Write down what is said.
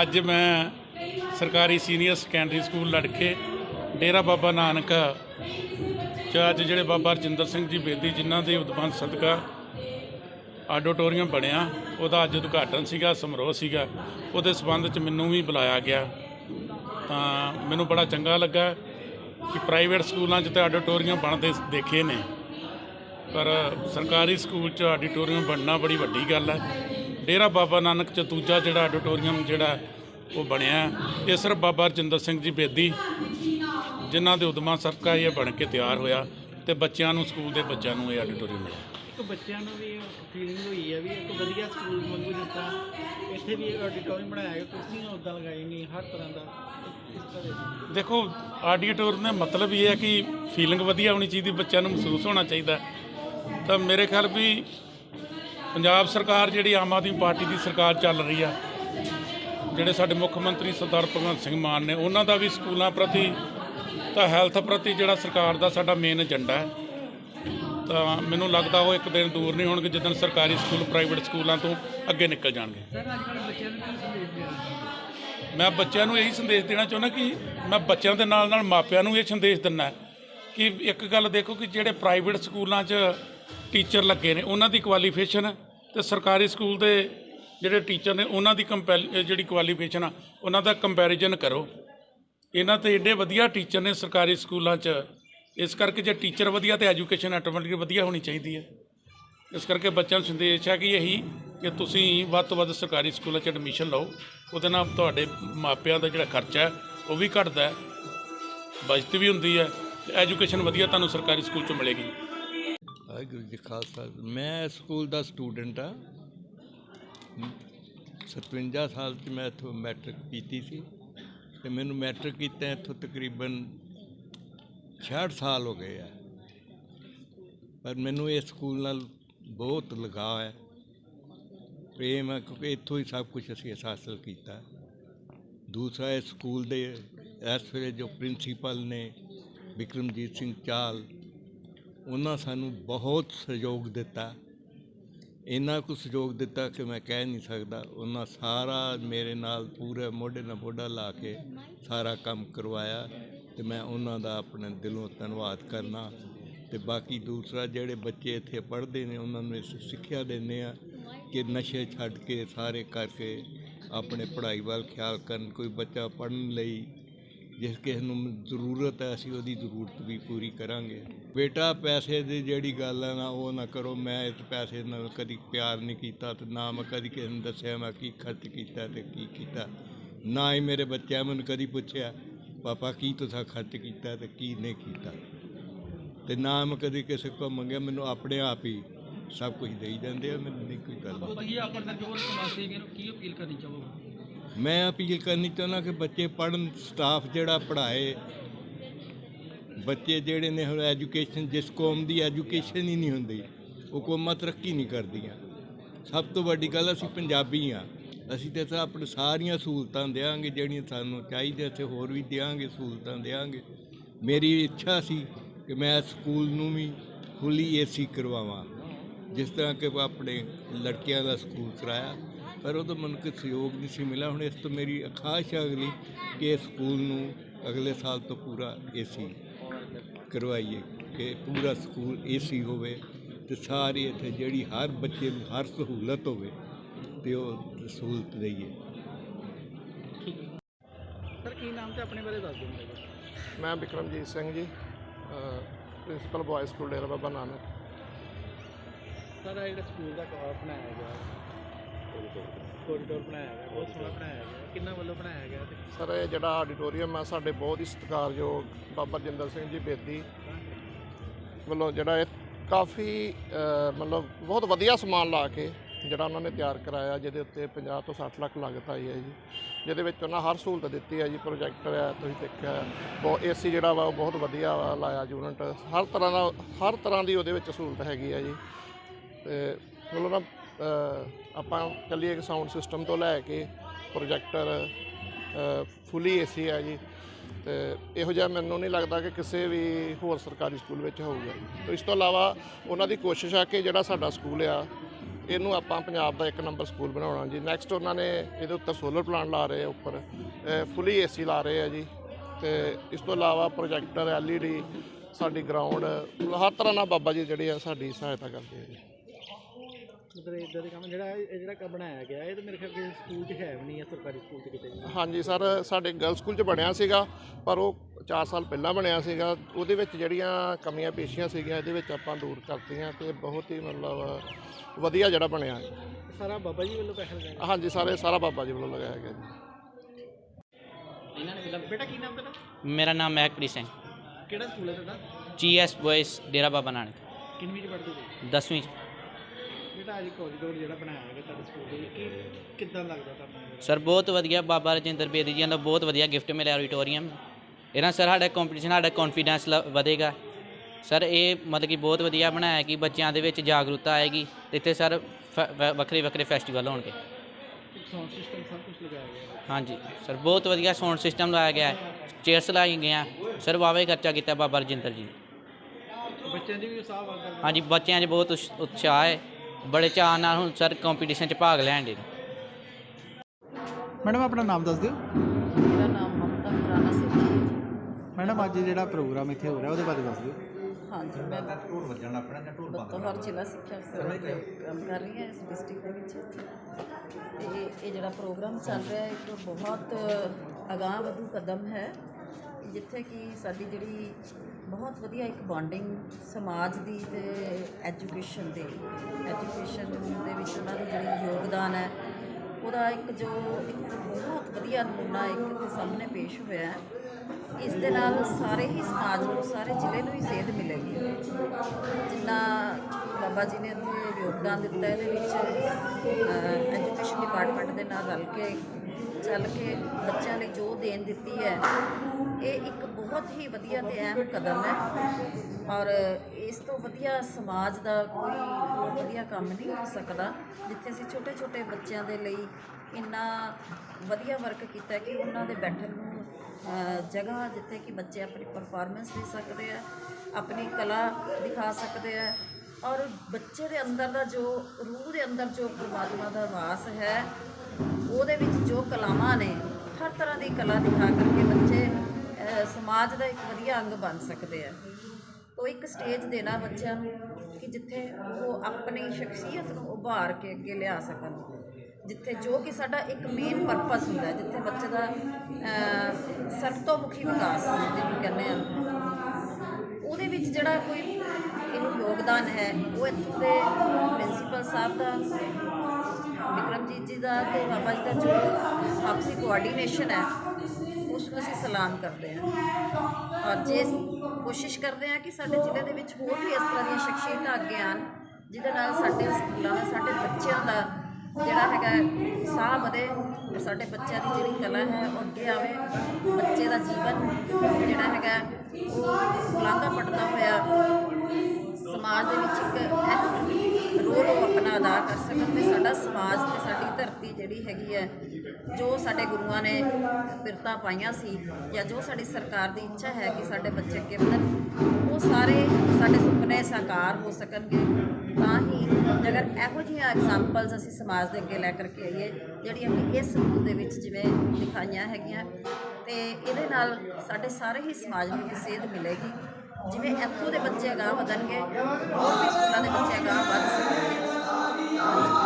ਅੱਜ ਮੈਂ ਸਰਕਾਰੀ ਸੀਨੀਅਰ ਸੈਕੰਡਰੀ ਸਕੂਲ ਲੜਕੇ ਡੇਰਾ ਬਾਬਾ ਨਾਨਕ, ਚ ਅੱਜ ਜਿਹੜੇ ਬਾਬਾ ਰਜਿੰਦਰ ਸਿੰਘ ਜੀ ਬੇਦੀ, ਜਿਨ੍ਹਾਂ ਦੇ ਉਦਮਨ ਸਦਕਾ ਆਡੀਟੋਰੀਅਮ ਬਣਿਆ, ਉਹਦਾ ਅੱਜ ਉਦਘਾਟਨ ਸੀਗਾ, ਸਮਾਰੋਹ ਸੀਗਾ। ਉਹਦੇ ਸਬੰਧ ਚ ਮੈਨੂੰ ਵੀ ਬੁਲਾਇਆ ਗਿਆ। ਤਾਂ ਮੈਨੂੰ ਬੜਾ ਚੰਗਾ ਲੱਗਾ ਕਿ ਪ੍ਰਾਈਵੇਟ ਸਕੂਲਾਂ 'ਚ ਤਾਂ ਆਡੀਟੋਰੀਅਮ ਬਣਦੇ ਦੇਖੇ ਨੇ। ਪਰ ਸਰਕਾਰੀ ਸਕੂਲ 'ਚ ਆਡੀਟੋਰੀਅਮ ਬਣਨਾ ਬੜੀ ਵੱਡੀ ਗੱਲ ਹੈ। ਡੇਰਾ ਬਾਬਾ ਨਾਨਕ 'ਚ ਦੂਜਾ ਜਿਹੜਾ ਆਡੀਟੋਰੀਅਮ ਜਿਹੜਾ ਉਹ ਬਣਿਆ ਇਹ ਸਿਰਫ ਬਾਬਾ ਰਜਿੰਦਰ ਸਿੰਘ ਜੀ ਬੇਦੀ ਜਿਨ੍ਹਾਂ ਦੇ ਉਦਮਾਂ ਸਦਕਾ ਇਹ ਬਣ ਕੇ ਤਿਆਰ ਹੋਇਆ ਤੇ ਬੱਚਿਆਂ ਨੂੰ ਸਕੂਲ ਦੇ ਬੱਚਿਆਂ ਨੂੰ ਇਹ ਆਡੀਟੋਰੀਅਮ ਮਿਲਿਆ। ਇੱਕ ਬੱਚਿਆਂ ਨੂੰ ਵੀ ਫੀਲਿੰਗ ਹੋਈ ਹੈ ਵੀ ਇੱਕ ਵਧੀਆ ਸਕੂਲ ਵਾਂਗੂ ਦਿੱਤਾ ਇੱਥੇ ਵੀ ਆਡੀਟੋਰੀਅਮ ਬਣਾਇਆ ਗਿਆ ਕੁਰਸੀਆਂ ਉਦਾਂ ਲਗਾਈ ਨਹੀਂ? ਹਰ ਤਰ੍ਹਾਂ ਦਾ ਇਸ ਤਰ੍ਹਾਂ ਦੇ ਦੇਖੋ ਆਡੀਟੋਰੀਅਮ ਦਾ ਮਤਲਬ ਇਹ ਹੈ ਕਿ ਫੀਲਿੰਗ ਵਧੀਆ ਹੋਣੀ ਚਾਹੀਦੀ ਬੱਚਿਆਂ ਨੂੰ ਮਹਿਸੂਸ ਹੋਣਾ ਚਾਹੀਦਾ। ਤਾਂ ਮੇਰੇ ਖਿਆਲ ਵੀ ਪੰਜਾਬ ਸਰਕਾਰ ਜਿਹੜੀ ਆਮ ਆਦਮੀ ਪਾਰਟੀ ਦੀ ਸਰਕਾਰ ਚੱਲ ਰਹੀ ਆ ਜਿਹੜੇ ਸਾਡੇ ਮੁੱਖ ਮੰਤਰੀ ਸਰਦਾਰ ਭਗਵੰਤ ਸਿੰਘ ਮਾਨ ਨੇ ਉਹਨਾਂ ਦਾ ਵੀ ਸਕੂਲਾਂ ਪ੍ਰਤੀ ਤਾਂ ਹੈਲਥ ਪ੍ਰਤੀ ਜਿਹੜਾ ਸਰਕਾਰ ਦਾ ਸਾਡਾ ਮੇਨ ਏਜੰਡਾ ਹੈ। ਤਾਂ ਮੈਨੂੰ ਲੱਗਦਾ ਉਹ ਇੱਕ ਦਿਨ ਦੂਰ ਨਹੀਂ ਹੋਣਗੇ ਜਦੋਂ ਸਰਕਾਰੀ ਸਕੂਲ ਪ੍ਰਾਈਵੇਟ ਸਕੂਲਾਂ ਤੋਂ ਅੱਗੇ ਨਿਕਲ ਜਾਣਗੇ। ਮੈਂ ਬੱਚਿਆਂ ਨੂੰ ਇਹੀ ਸੰਦੇਸ਼ ਦੇਣਾ ਚਾਹੁੰਦਾ ਕਿ ਮੈਂ ਬੱਚਿਆਂ ਦੇ ਨਾਲ ਨਾਲ ਮਾਪਿਆਂ ਨੂੰ ਇਹ ਸੰਦੇਸ਼ ਦਿੰਦਾ ਕਿ ਇੱਕ ਗੱਲ ਦੇਖੋ ਕਿ ਜਿਹੜੇ ਪ੍ਰਾਈਵੇਟ ਸਕੂਲਾਂ 'ਚ ਟੀਚਰ ਲੱਗੇ ਨੇ, ਉਹਨਾਂ ਦੀ ਕੁਆਲੀਫਿਕੇਸ਼ਨ ਤੇ ਸਰਕਾਰੀ ਸਕੂਲ ਦੇ ਜਿਹੜੇ ਟੀਚਰ ਨੇ, ਉਹਨਾਂ ਦੀ ਕੰਪੈਲ ਜਿਹੜੀ ਕੁਆਲੀਫਿਕੇਸ਼ਨ ਆ, ਉਹਨਾਂ ਦਾ ਕੰਪੈਰੀਜ਼ਨ ਕਰੋ। ਇਹਨਾਂ ਤੇ ਏਡੇ ਵਧੀਆ ਟੀਚਰ ਨੇ ਸਰਕਾਰੀ ਸਕੂਲਾਂ 'ਚ। ਇਸ ਕਰਕੇ ਜੇ ਟੀਚਰ ਵਧੀਆ ਤੇ ਐਜੂਕੇਸ਼ਨ ਆਟੋਮੈਟਿਕਲੀ ਵਧੀਆ ਹੋਣੀ ਚਾਹੀਦੀ ਹੈ। ਇਸ ਕਰਕੇ ਬੱਚਿਆਂ ਨੂੰ ਸੰਦੇਸ਼ ਹੈ ਕਿ ਇਹੀ ਕਿ ਤੁਸੀਂ ਵੱਧ ਤੋਂ ਵੱਧ ਸਰਕਾਰੀ ਸਕੂਲਾਂ 'ਚ ਐਡਮਿਸ਼ਨ ਲਓ। ਉਹਦੇ ਨਾਲ ਤੁਹਾਡੇ ਮਾਪਿਆਂ ਦਾ ਜਿਹੜਾ ਖਰਚਾ ਹੈ, ਉਹ ਵੀ ਘਟਦਾ ਹੈ। ਬਚਤ ਵੀ ਹੁੰਦੀ ਹੈ। ਤੇ ਐਜੂਕੇਸ਼ਨ ਵਧੀਆ ਤੁਹਾਨੂੰ ਸਰਕਾਰੀ ਸਕੂਲ 'ਚੋਂ ਮਿਲੇਗੀ। ਵਾਹਿਗੁਰੂ ਜੀ ਖਾਲਸਾ ਮੈਂ ਸਕੂਲ ਦਾ ਸਟੂਡੈਂਟ ਆ 57 ਸਾਲ 'ਚ ਮੈਂ ਇੱਥੋਂ ਮੈਟ੍ਰਿਕ ਕੀਤੀ ਸੀ ਤੇ ਮੈਨੂੰ ਮੈਟ੍ਰਿਕ ਕੀਤਾ ਇੱਥੋਂ ਤਕਰੀਬਨ 66 ਸਾਲ ਹੋ ਗਏ ਆ। ਪਰ ਮੈਨੂੰ ਇਸ ਸਕੂਲ ਨਾਲ ਬਹੁਤ ਲਗਾਅ ਹੈ। ਪ੍ਰੇਮ ਹੈ, ਕਿਉਂਕਿ ਇੱਥੋਂ ਹੀ ਸਭ ਕੁਝ ਅਸੀਂ ਹਾਸਲ ਕੀਤਾ। ਦੂਸਰਾ ਇਸ ਸਕੂਲ ਦੇ, ਇਸ ਵੇਲੇ ਜੋ ਪ੍ਰਿੰਸੀਪਲ ਨੇ ਵਿਕਰਮਜੀਤ ਸਿੰਘ ਚਾਲ ਉਹਨਾਂ ਸਾਨੂੰ ਬਹੁਤ ਸਹਿਯੋਗ ਦਿੱਤਾ। ਇੰਨਾ ਕੁ ਸਹਿਯੋਗ ਦਿੱਤਾ ਕਿ ਮੈਂ ਕਹਿ ਨਹੀਂ ਸਕਦਾ। ਉਹਨਾਂ ਸਾਰਾ ਮੇਰੇ ਨਾਲ ਪੂਰੇ ਮੋਢੇ ਨਾਲ ਮੋਢਾ ਲਾ ਕੇ ਸਾਰਾ ਕੰਮ ਕਰਵਾਇਆ ਤੇ ਮੈਂ ਉਹਨਾਂ ਦਾ ਆਪਣੇ ਦਿਲੋਂ ਧੰਨਵਾਦ ਕਰਨਾ। ਤੇ ਬਾਕੀ ਦੂਸਰਾ ਜਿਹੜੇ ਬੱਚੇ ਇੱਥੇ ਪੜ੍ਹਦੇ ਨੇ, ਉਹਨਾਂ ਨੂੰ ਅਸੀਂ ਸਿੱਖਿਆ ਦਿੰਦੇ ਆ ਕਿ ਨਸ਼ੇ ਛੱਡ ਕੇ, ਸਾਰੇ ਕਰਕੇ ਆਪਣੇ ਪੜ੍ਹਾਈ ਵੱਲ ਖਿਆਲ ਕਰਨ। ਕੋਈ ਬੱਚਾ ਪੜ੍ਹਨ ਲਈ ਜਿਸ ਕਿਸੇ ਨੂੰ ਜ਼ਰੂਰਤ ਹੈ, ਅਸੀਂ ਉਹਦੀ ਜ਼ਰੂਰਤ ਵੀ ਪੂਰੀ ਕਰਾਂਗੇ। ਬੇਟਾ, ਪੈਸੇ ਦੀ ਜਿਹੜੀ ਗੱਲ ਹੈ ਨਾ, ਉਹ ਨਾ ਕਰੋ। ਮੈਂ ਇਸ ਪੈਸੇ ਨਾਲ ਕਦੀ ਪਿਆਰ ਨਹੀਂ ਕੀਤਾ ਤੇ ਨਾ ਮੈਂ ਕਦੀ ਕਿਸੇ ਨੂੰ ਦੱਸਿਆ ਮੈਂ ਕੀ ਖਰਚ ਕੀਤਾ ਤੇ ਕੀ ਕੀਤਾ। ਨਾ ਹੀ ਮੇਰੇ ਬੱਚਿਆਂ ਮੈਨੂੰ ਕਦੀ ਪੁੱਛਿਆ, ਪਾਪਾ, ਕੀ ਤੁਸੀਂ ਖਰਚ ਕੀਤਾ ਤੇ ਕੀ ਨਹੀਂ ਕੀਤਾ? ਤੇ ਨਾ ਮੈਂ ਕਦੀ ਕਿਸੇ ਕੋਲ ਮੰਗਿਆ, ਮੈਨੂੰ ਆਪਣੇ ਆਪ ਹੀ ਸਭ ਕੁਝ ਦੇਈ ਜਾਂਦੇ ਆ, ਮੈਨੂੰ ਨਹੀਂ ਕੋਈ ਗੱਲ। ਤੁਸੀਂ ਆਪਣੇ ਜੋਰ ਸਮਾਸੀ ਨੂੰ ਕੀ ਅਪੀਲ ਕਰਨੀ ਚਾਹੋਗੇ? ਮੈਂ ਅਪੀਲ ਕਰਨੀ ਚਾਹੁੰਦਾ ਕਿ ਬੱਚੇ ਪੜ੍ਹਨ ਸਟਾਫ ਜਿਹੜਾ ਪੜ੍ਹਾਏ, ਬੱਚੇ ਜਿਹੜੇ ਨੇ ਹੁਣ ਐਜੂਕੇਸ਼ਨ ਜਿਸ ਕੌਮ ਦੀ ਐਜੂਕੇਸ਼ਨ ਹੀ ਨਹੀਂ ਹੁੰਦੀ, ਉਹ ਕੌਮਾਂ ਤਰੱਕੀ ਨਹੀਂ ਕਰਦੀਆਂ। ਸਭ ਤੋਂ ਵੱਡੀ ਗੱਲ ਅਸੀਂ ਪੰਜਾਬੀ ਆ ਅਸੀਂ ਤੇ ਤਾਂ ਆਪਣੇ ਸਾਰੀਆਂ ਸਹੂਲਤਾਂ ਦੇਵਾਂਗੇ ਜਿਹੜੀਆਂ ਸਾਨੂੰ ਚਾਹੀਦੀਆਂ ਤੇ ਹੋਰ ਵੀ ਦੇਵਾਂਗੇ ਸਹੂਲਤਾਂ ਦੇਵਾਂਗੇ ਮੇਰੀ ਇੱਛਾ ਸੀ ਕਿ ਮੈਂ ਸਕੂਲ ਨੂੰ ਵੀ ਫੁੱਲੀ ਏਸੀ ਕਰਵਾਵਾਂ, ਜਿਸ ਤਰ੍ਹਾਂ ਕਿ ਆਪਣੇ ਲੜਕਿਆਂ ਦਾ ਸਕੂਲ ਕਰਾਇਆ। ਪਰ ਉਹ ਤਾਂ ਮੈਨੂੰ ਕੋਈ ਸਹਿਯੋਗ ਨਹੀਂ ਸੀ ਮਿਲਿਆ। ਹੁਣ ਇਸ ਤੋਂ ਮੇਰੀ ਖਾਹਿਸ਼ ਹੈ ਅਗਲੀ ਕਿ ਇਸ ਸਕੂਲ ਨੂੰ ਅਗਲੇ ਸਾਲ ਤੋਂ ਪੂਰਾ ਏਸੀ ਕਰਵਾਈਏ ਕਿ ਪੂਰਾ ਸਕੂਲ ਏਸੀ ਹੋਵੇ ਤੇ ਸਾਰੀ ਇੱਥੇ ਜਿਹੜੀ ਹਰ ਬੱਚੇ ਨੂੰ ਹਰ ਸਹੂਲਤ ਹੋਵੇ ਤੇ ਉਹ ਸਹੂਲਤ ਦਈਏ। ਸਰ ਕੀ ਨਾਮ ਤੇ ਆਪਣੇ ਬਾਰੇ ਦੱਸ ਦਿਓ ਮੈਨੂੰ। ਮੈਂ Vikramjit Singh ji principal boys school Dera Baba Nanak. Sir ਇਹ ਜਿਹੜਾ ਸਕੂਲ ਦਾ ਕਵਾ ਬਣਾਇਆ ਗਿਆ ਕੋਰੀਡੋਰ ਬਣਾਇਆ ਗਿਆ ਬਹੁਤ ਸੋਹਣਾ ਬਣਾਇਆ ਗਿਆ ਕਿੰਨਾ ਵੱਲੋਂ ਬਣਾਇਆ ਗਿਆ ਤੇ? ਸਰ ਇਹ ਜਿਹੜਾ ਆਡੀਟੋਰੀਅਮ ਆ ਸਾਡੇ ਬਹੁਤ ਹੀ ਸਤਿਕਾਰਯੋਗ ਬਾਬਾ ਰਜਿੰਦਰ ਸਿੰਘ ਜੀ ਬੇਦੀ ਵੱਲੋਂ ਜਿਹੜਾ ਇਹ ਕਾਫੀ ਅ, ਮਤਲਬ ਬਹੁਤ ਵਧੀਆ ਸਮਾਨ ਲਾ ਕੇ ਜਿਹੜਾ ਉਹਨਾਂ ਨੇ ਤਿਆਰ ਕਰਾਇਆ ਜਿਹਦੇ ਉੱਤੇ 50 ਤੋਂ 60 ਲੱਖ ਲਾਗਤ ਆਈ ਹੈ ਜੀ। ਜਿਹਦੇ ਵਿੱਚ ਉਹਨਾਂ ਹਰ ਸਹੂਲਤ ਦਿੱਤੀ ਹੈ ਜੀ ਪ੍ਰੋਜੈਕਟਰ ਹੈ ਤੁਸੀਂ ਦੇਖਿਆ ਬਹੁਤ ਏਸੀ ਜਿਹੜਾ ਵਾ ਉਹ ਬਹੁਤ ਵਧੀਆ ਵਾ ਲਾਇਆ ਯੂਨਿਟ ਹਰ ਤਰ੍ਹਾਂ ਦਾ ਹਰ ਤਰ੍ਹਾਂ ਦੀ ਉਹਦੇ ਵਿੱਚ ਸਹੂਲਤ ਹੈਗੀ ਹੈ ਜੀ। ਤੇ ਮਤਲਬ ਨਾ ਆਪਾਂ ਚੱਲੀਏ ਇੱਕ ਸਾਊਂਡ ਸਿਸਟਮ ਤੋਂ ਲੈ ਕੇ ਪ੍ਰੋਜੈਕਟਰ ਫੁੱਲੀ ਏਸੀ ਹੈ ਜੀ। ਤੇ ਇਹੋ ਜਿਹਾ ਮੈਨੂੰ ਨਹੀਂ ਲੱਗਦਾ ਕਿ ਕਿਸੇ ਵੀ ਹੋਰ ਸਰਕਾਰੀ ਸਕੂਲ ਵਿੱਚ ਹੋਊਗਾ। ਜੀ ਤੇ ਇਸ ਤੋਂ ਇਲਾਵਾ ਉਹਨਾਂ ਦੀ ਕੋਸ਼ਿਸ਼ ਆ ਕਿ ਜਿਹੜਾ ਸਾਡਾ ਸਕੂਲ ਆ, ਇਹਨੂੰ ਆਪਾਂ ਪੰਜਾਬ ਦਾ ਇੱਕ ਨੰਬਰ ਸਕੂਲ ਬਣਾਉਣਾ ਜੀ। ਨੈਕਸਟ ਉਹਨਾਂ ਨੇ ਇਹਦੇ ਉੱਤੇ ਸੋਲਰ ਪਲਾਂਟ ਲਾ ਰਹੇ ਆ ਉੱਪਰ। ਫੁੱਲੀ ਏਸੀ ਲਾ ਰਹੇ ਆ ਜੀ। ਤੇ ਇਸ ਤੋਂ ਇਲਾਵਾ ਪ੍ਰੋਜੈਕਟਰ ਐਲਈਡੀ ਸਾਡੀ ਗਰਾਊਂਡ ਹਰ ਤਰ੍ਹਾਂ ਨਾਲ ਬਾਬਾ ਜੀ ਜਿਹੜੇ ਆ ਸਾਡੀ ਸਹਾਇਤਾ ਕਰਦੇ ਆ ਜੀ। ਮਤਲਬ ਇਦਾਂ ਦੇ ਕੰਮ ਜਿਹੜਾ ਇਹ ਇਹ ਜਿਹੜਾ ਕੰਮ ਬਣਾਇਆ ਗਿਆ ਇਹ ਤਾਂ ਮੇਰੇ ਖਿਆਲ ਕਿਸੇ ਸਕੂਲ 'ਚ ਹੈ ਵੀ ਨਹੀਂ ਹੈ ਸਰਕਾਰੀ ਸਕੂਲ 'ਚ ਕਿਤੇ ਵੀ ਹਾਂਜੀ ਸਰ ਸਾਡੇ ਗਰਲ ਸਕੂਲ 'ਚ ਬਣਿਆ ਸੀਗਾ ਪਰ ਉਹ 4 ਸਾਲ ਪਹਿਲਾਂ ਬਣਿਆ ਸੀਗਾ। ਉਹਦੇ ਵਿੱਚ ਜਿਹੜੀਆਂ ਕਮੀਆਂ ਪੇਸ਼ੀਆਂ ਸੀਗੀਆਂ ਇਹਦੇ ਵਿੱਚ ਆਪਾਂ ਦੂਰ ਕਰਤੀਆਂ ਤੇ ਬਹੁਤ ਹੀ ਮਤਲਬ ਵਧੀਆ ਜਿਹੜਾ ਬਣਿਆ। ਹੈ ਸਾਰਾ ਬਾਬਾ ਜੀ ਵੱਲੋਂ ਪੈਸੇ ਲਗਾਏ ਹਾਂਜੀ ਸਾਰੇ ਸਾਰਾ ਬਾਬਾ ਜੀ ਵੱਲੋਂ ਲਗਾਇਆ ਗਿਆ ਜੀ। ਇਹਨਾਂ ਨੇ ਬੇਟਾ ਕੀ ਨਾਮ ਤੇਰਾ? ਮੇਰਾ ਨਾਮ ਮਹਿਕਪ੍ਰੀਤ ਸਿੰਘ। ਕਿਹੜਾ ਸਕੂਲ ਹੈ ਤੁਹਾਡਾ? ਜੀਐਸ ਬॉयਜ਼ ਡੇਰਾ ਬਾਬਾ ਨਾਨਕ। ਕਿੰਨਵੀਂ 'ਚ ਪੜ੍ਹਦੇ ਹੋ 10ਵੀਂ ਚ। ਬੇਟਾ ਅੱਜ ਕੋਰੀਡੋਰ ਜਿਹੜਾ ਬਣਾਇਆ ਗਿਆ ਤੁਹਾਡੇ ਸਕੂਲ ਦੇ ਵਿੱਚ ਕੀ ਕਿੱਦਾਂ ਲੱਗਦਾ ਤੁਹਾਨੂੰ ਸਰ ਬਹੁਤ ਵਧੀਆ ਬਾਬਾ ਰਜਿੰਦਰ ਬੇਦੀ ਜੀ ਦਾ ਬਹੁਤ ਵਧੀਆ ਗਿਫਟ ਮਿਲਿਆ ਆਡੀਟੋਰੀਅਮ ਇਹਨਾਂ ਸਰ ਸਾਡਾ ਕੰਪੀਟੀਸ਼ਨ ਸਾਡਾ ਕੌਨਫੀਡੈਂਸ ਵਧੇਗਾ। ਸਰ ਇਹ ਮਤਲਬ ਕਿ ਬਹੁਤ ਵਧੀਆ ਬਣਾਇਆ ਕਿ ਬੱਚਿਆਂ ਦੇ ਵਿੱਚ ਜਾਗਰੂਕਤਾ ਆਏਗੀ। ਤੇ ਇੱਥੇ ਸਰ ਫ- ਵ- ਵੱਖਰੇ ਵੱਖਰੇ ਫੈਸਟੀਵਲ ਹੋਣਗੇ। ਇੱਕ ਸਾਊਂਡ ਸਿਸਟਮ ਸਭ ਕੁਝ ਲਗਾਇਆ ਗਿਆ ਹੈ ਹਾਂਜੀ। ਸਰ ਬਹੁਤ ਵਧੀਆ ਸਾਊਂਡ ਸਿਸਟਮ ਲਾਇਆ ਗਿਆ। ਹੈ ਚੇਅਰਸ ਲਾਈ ਗਈਆਂ। ਸਰ ਵਾਵੇ ਖਰਚਾ ਕੀਤਾ ਬਾਬਾ ਰਜਿੰਦਰ ਜੀ ਨੇ। ਬੱਚਿਆਂ ਦੀ ਵੀ ਉਤਸ਼ਾਹ ਵੱਧਦਾ ਹਾਂਜੀ ਬੱਚਿਆਂ 'ਚ ਬਹੁਤ ਉਸ਼- ਉਤਸ਼ਾਹ ਹੈ। ਬੜੇ ਚਾਅ ਨਾਲ ਹੁਣ ਸਰ ਕੰਪੀਟੀਸ਼ਨ 'ਚ ਭਾਗ ਲੈਣ ਦੇ ਮੈਡਮ ਆਪਣਾ ਨਾਮ ਦੱਸ ਦਿਓ। ਮੇਰਾ ਨਾਮ ਮਮਤਾ ਖੁਰਾਨਾ ਸਿੰਘ ਹੈ ਜੀ। ਮੈਡਮ ਅੱਜ ਜਿਹੜਾ ਪ੍ਰੋਗਰਾਮ ਇੱਥੇ ਹੋ ਰਿਹਾ ਉਹਦੇ ਬਾਰੇ ਦੱਸ ਦਿਓ। ਹਾਂਜੀ ਮੈਂ ਢੋਲ ਵੱਜਣ ਆਪਣਾ ਜਾਂ ਢੋਲ ਹਰ ਜ਼ਿਲ੍ਹਾ ਸਿੱਖਿਆ ਅਫਸਰ ਤੇ ਕੰਮ ਕਰ ਰਹੀ ਹਾਂ ਇਸ ਡਿਸਟ੍ਰਿਕਟ ਦੇ ਵਿੱਚ ਤੇ ਇਹ ਜਿਹੜਾ ਪ੍ਰੋਗਰਾਮ ਚੱਲ ਰਿਹਾ ਹੈ ਇੱਕ ਬਹੁਤ ਅਗਾਂਹ ਵਧੂ ਕਦਮ ਹੈ। ਜਿੱਥੇ ਕਿ ਸਾਡੀ ਜਿਹੜੀ ਬਹੁਤ ਵਧੀਆ ਇੱਕ ਬੌਂਡਿੰਗ ਸਮਾਜ ਦੀ ਤੇ ਐਜੂਕੇਸ਼ਨ ਦੀ ਐਜੂਕੇਸ਼ਨ ਦੇ ਵਿੱਚ ਉਹਨਾਂ ਦੀ ਜਿਹੜੀ ਯੋਗਦਾਨ ਹੈ, ਉਹਦਾ ਇੱਕ ਜੋ ਇੱਕ ਬਹੁਤ ਵਧੀਆ ਨਮੂਨਾ ਇੱਕ ਇੱਥੇ ਸਾਹਮਣੇ ਪੇਸ਼ ਹੋਇਆ ਹੈ। ਇਸ ਦੇ ਨਾਲ ਸਾਰੇ ਹੀ ਸਮਾਜ ਨੂੰ, ਸਾਰੇ ਜ਼ਿਲ੍ਹੇ ਨੂੰ ਹੀ ਸੇਧ ਮਿਲੇਗੀ। ਜਿੰਨਾ ਬਾਬਾ ਜੀ ਨੇ ਇੱਥੇ ਯੋਗਦਾਨ ਦਿੱਤਾ, ਇਹਦੇ ਵਿੱਚ ਐਜੂਕੇਸ਼ਨ ਡਿਪਾਰਟਮੈਂਟ ਦੇ ਨਾਲ ਰਲ ਕੇ ਚੱਲ ਕੇ ਬੱਚਿਆਂ ਲਈ ਜੋ ਦੇਣ ਦਿੱਤੀ ਹੈ, ਇਹ ਇੱਕ ਬਹੁਤ ਹੀ ਵਧੀਆ ਤੇ ਅਹਿਮ ਕਦਮ ਹੈ। ਔਰ ਇਸ ਤੋਂ ਵਧੀਆ ਸਮਾਜ ਦਾ ਕੋਈ ਵਧੀਆ ਕੰਮ ਨਹੀਂ ਹੋ ਸਕਦਾ, ਜਿੱਥੇ ਅਸੀਂ ਛੋਟੇ ਛੋਟੇ ਬੱਚਿਆਂ ਦੇ ਲਈ ਇੰਨਾ ਵਧੀਆ ਵਰਕ ਕੀਤਾ ਕਿ ਉਹਨਾਂ ਦੇ ਬੈਠਣ ਨੂੰ ਜਗ੍ਹਾ ਜਿੱਥੇ ਕਿ ਬੱਚੇ ਆਪਣੀ ਪਰਫਾਰਮੈਂਸ ਦੇ ਸਕਦੇ ਆ, ਆਪਣੀ ਕਲਾ ਦਿਖਾ ਸਕਦੇ ਆ। ਔਰ ਬੱਚੇ ਦੇ ਅੰਦਰ ਦਾ ਜੋ, ਰੂਹ ਦੇ ਅੰਦਰ ਜੋ ਪਰਮਾਤਮਾ ਦਾ ਵਾਸ ਹੈ ਉਹਦੇ ਵਿੱਚ ਜੋ ਕਲਾਵਾਂ ਨੇ ਹਰ ਤਰ੍ਹਾਂ ਦੀ ਕਲਾ ਦਿਖਾ ਕਰਕੇ ਬੱਚੇ ਸਮਾਜ ਦਾ ਇੱਕ ਵਧੀਆ ਅੰਗ ਬਣ ਸਕਦੇ ਆ। ਤੋ ਇੱਕ ਸਟੇਜ ਦੇਣਾ ਬੱਚਿਆਂ ਨੂੰ ਕਿ ਜਿੱਥੇ ਉਹ ਆਪਣੀ ਸ਼ਖਸੀਅਤ ਨੂੰ ਉਭਾਰ ਕੇ ਅੱਗੇ ਲਿਆ ਸਕਣ। ਜਿੱਥੇ ਜੋ ਕਿ ਸਾਡਾ ਇੱਕ ਮੇਨ ਪਰਪਸ ਹੁੰਦਾ ਜਿੱਥੇ ਬੱਚੇ ਦਾ ਅਹ, ਸਰਤੋਮੁਖੀ ਵਿਕਾਸ ਜਿਹਨੂੰ ਕਹਿੰਦੇ ਆ। ਉਹਦੇ ਵਿੱਚ ਜਿਹੜਾ ਕੋਈ ਇਹਨੂੰ ਯੋਗਦਾਨ ਹੈ ਉਹ ਇੱਥੇ ਦੇ ਪ੍ਰਿੰਸੀਪਲ ਸਾਹਿਬ ਦਾ ਵਿਕਰਮਜੀਤ ਜੀ ਦਾ ਤੇ ਬਾਬਾ ਜੀ ਦਾ ਜੋ ਆਪਸੀ ਕੋਆਰਡੀਨੇਸ਼ਨ ਹੈ, ਉਸ ਨੂੰ ਅਸੀਂ ਸਲਾਮ ਕਰਦੇ ਹਾਂ। ਔਰ ਜੇ ਕੋਸ਼ਿਸ਼ ਕਰਦੇ ਹਾਂ ਕਿ ਸਾਡੇ ਜ਼ਿਲ੍ਹੇ ਦੇ ਵਿੱਚ ਹੋਰ ਵੀ ਇਸ ਤਰ੍ਹਾਂ ਦੀਆਂ ਸ਼ਖਸੀਅਤਾਂ ਅੱਗੇ ਆਉਣ, ਜਿਹਦੇ ਨਾਲ ਸਾਡੇ ਸਕੂਲਾਂ ਦਾ, ਸਾਡੇ ਬੱਚਿਆਂ ਦਾ ਜਿਹੜਾ ਹੈਗਾ ਸਾਹ ਵਧੇ ਸਾਡੇ ਬੱਚਿਆਂ ਦੀ ਜਿਹੜੀ ਕਲਾ ਹੈ, ਉਹ ਅੱਗੇ ਆਵੇ। ਬੱਚੇ ਦਾ ਜੀਵਨ ਜਿਹੜਾ ਹੈਗਾ ਉਹ ਲਾਂਘਾ ਪੜਦਾ ਹੋਇਆ ਸਮਾਜ ਦੇ ਵਿੱਚ ਇੱਕ ਅਹਿਮ ਉਹ ਆਪਣਾ ਅਦਾ ਕਰ ਸਕਣ ਤੇ ਸਾਡਾ ਸਮਾਜ ਤੇ ਸਾਡੀ ਧਰਤੀ ਜਿਹੜੀ ਹੈਗੀ ਹੈ, ਜੋ ਸਾਡੇ ਗੁਰੂਆਂ ਨੇ ਬਿਰਤਾਂ ਪਾਈਆਂ ਸੀ ਜਾਂ ਜੋ ਸਾਡੀ ਸਰਕਾਰ ਦੀ ਇੱਛਾ ਹੈ ਕਿ ਸਾਡੇ ਬੱਚੇ ਅੱਗੇ ਵਧਣ, ਉਹ ਸਾਰੇ ਸਾਡੇ ਸੁਪਨੇ ਸਾਕਾਰ ਹੋ ਸਕਣਗੇ। ਤਾਂ ਹੀ ਅਗਰ ਇਹੋ ਜਿਹੀਆਂ ਐਗਜ਼ਾਮਪਲਸ ਅਸੀਂ ਸਮਾਜ ਦੇ ਅੱਗੇ ਲੈ ਕਰਕੇ ਆਈਏ, ਜਿਹੜੀਆਂ ਕਿ ਇਸ ਸਕੂਲ ਦੇ ਵਿੱਚ ਜਿਵੇਂ ਦਿਖਾਈਆਂ ਹੈਗੀਆਂ, ਤੇ ਇਹਦੇ ਨਾਲ ਸਾਡੇ ਸਾਰੇ ਹੀ ਸਮਾਜ ਨੂੰ ਇੱਕ ਸੇਧ ਮਿਲੇਗੀ। ਜਿਵੇਂ ਇੱਥੋਂ ਦੇ ਬੱਚੇ ਅਗਾਂਹ ਵਧਣਗੇ ਹੋਰ ਵੀ ਸਕੂਲਾਂ ਦੇ ਬੱਚੇ ਅਗਾਂਹ ਵਧ ਸਕਣਗੇ।